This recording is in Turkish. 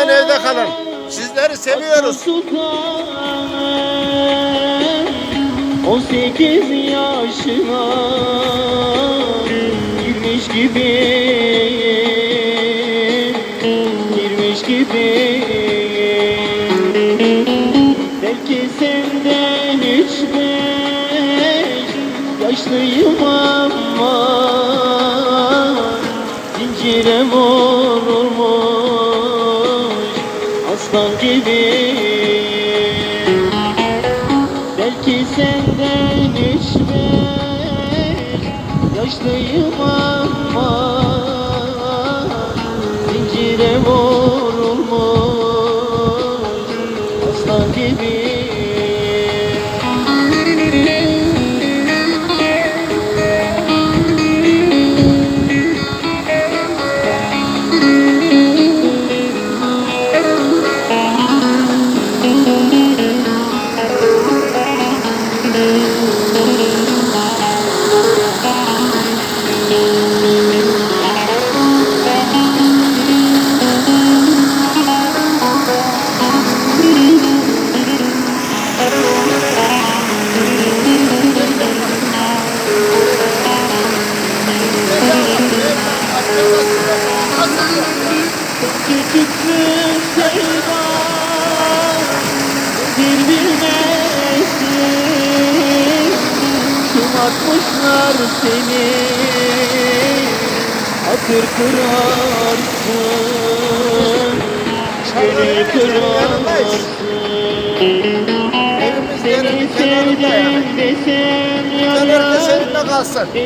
Lütfen evde kalın. Sizleri seviyoruz. Sultan 18 yaşına girmiş gibi girmiş gibi belki senden üç beş yaşlıyım ama aslan gibi. Belki senden beş yaşlıyım ama Zincire vurulmuş Küçüklük sevda bir bilmesin Şımartmışlar seni? Hatır kırarsın. Gönül kırarsın. Seni sevdim desem yalan kalsın.